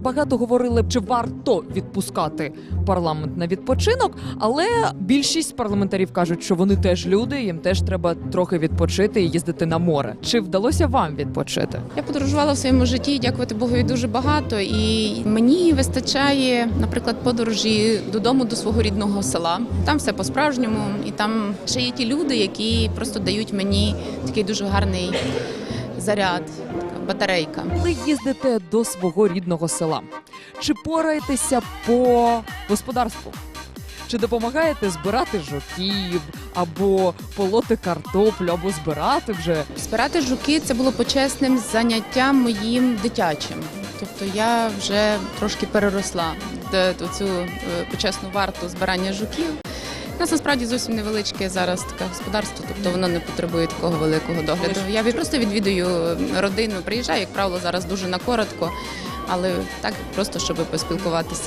Багато говорили, чи варто відпускати парламент на відпочинок, але більшість парламентарів кажуть, що вони теж люди, їм теж треба трохи відпочити і їздити на море. Чи вдалося вам відпочити? Я подорожувала в своєму житті, дякувати Богові, дуже багато. І мені вистачає, наприклад, подорожі додому до свого рідного села. Там все по-справжньому, і там ще є ті люди, які просто дають мені такий дуже гарний заряд, батарейка. Ви їздите до свого рідного села. Чи пораєтеся по господарству? Чи допомагаєте збирати жуків або полоти картоплю, або збирати вже? Збирати жуки це було почесним заняттям моїм дитячим. Тобто я вже трошки переросла цю е, почесну варту збирання жуків. У нас насправді зовсім невеличке зараз таке господарство, тобто воно не потребує такого великого догляду. Я просто відвідую родину, приїжджаю, як правило, зараз дуже на коротко, але так просто, щоб поспілкуватися.